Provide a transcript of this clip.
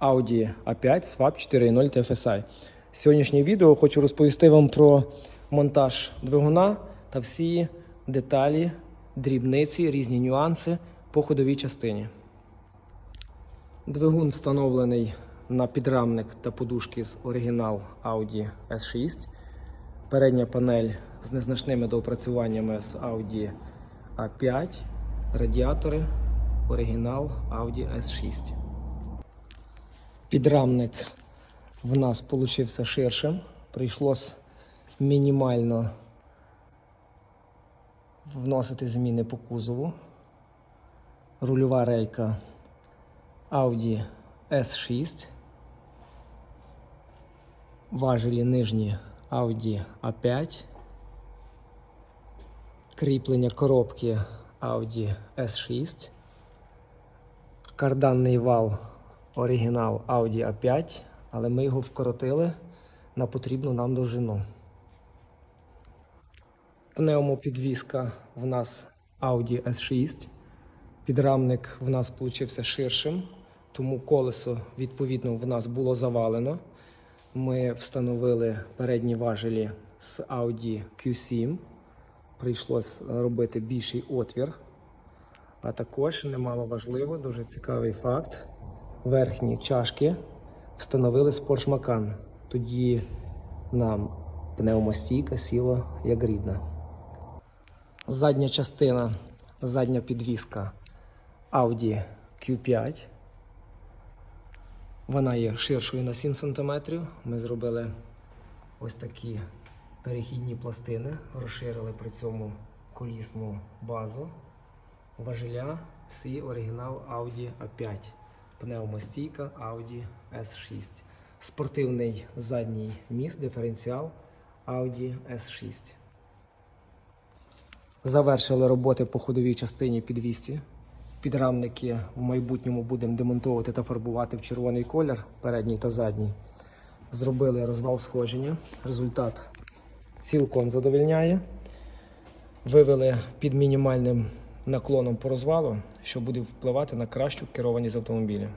Audi A5 Swap 4.0 TFSI. Сьогоднішнє відео хочу розповісти вам про монтаж двигуна та всі деталі, дрібниці, різні нюанси по ходовій частині. Двигун встановлений на підрамник та подушки з оригінал Audi S6. Передня панель з незначними доопрацюваннями з Audi A5, радіатори, оригінал Audi S6. Підрамник в нас получився ширшим. Прийшлось мінімально вносити зміни по кузову. Рульова рейка Audi S6. Важелі нижні Audi A5. Кріплення коробки Audi S6. Карданний вал оригінал Audi A5, але ми його вкоротили на потрібну нам довжину. Пневмопідвізка в нас Audi S6. Підрамник в нас получився ширшим, тому колесо відповідно в нас було завалено. Ми встановили передні важелі з Audi Q7. Прийшлось робити більший отвір. А також немало важливо, дуже цікавий факт. Верхні чашки встановили з поршмакан. Тоді нам пневмостійка сіла як рідна. Задня частина, задня підвіска Audi Q5. Вона є ширшою на 7 см. Ми зробили ось такі перехідні пластини, розширили при цьому колісну базу. Важеля всі оригінал Audi A5. Пневмостійка Audi S6. Спортивний задній міст, диференціал Audi S6. Завершили роботи по ходовій частині підвісті. Підрамники в майбутньому будемо демонтувати та фарбувати в червоний колір, передній та задній. Зробили розвал сходження. Результат цілком задовільняє. Вивели під мінімальним наклоном по розвалу, що буде впливати на кращу керованість автомобіля.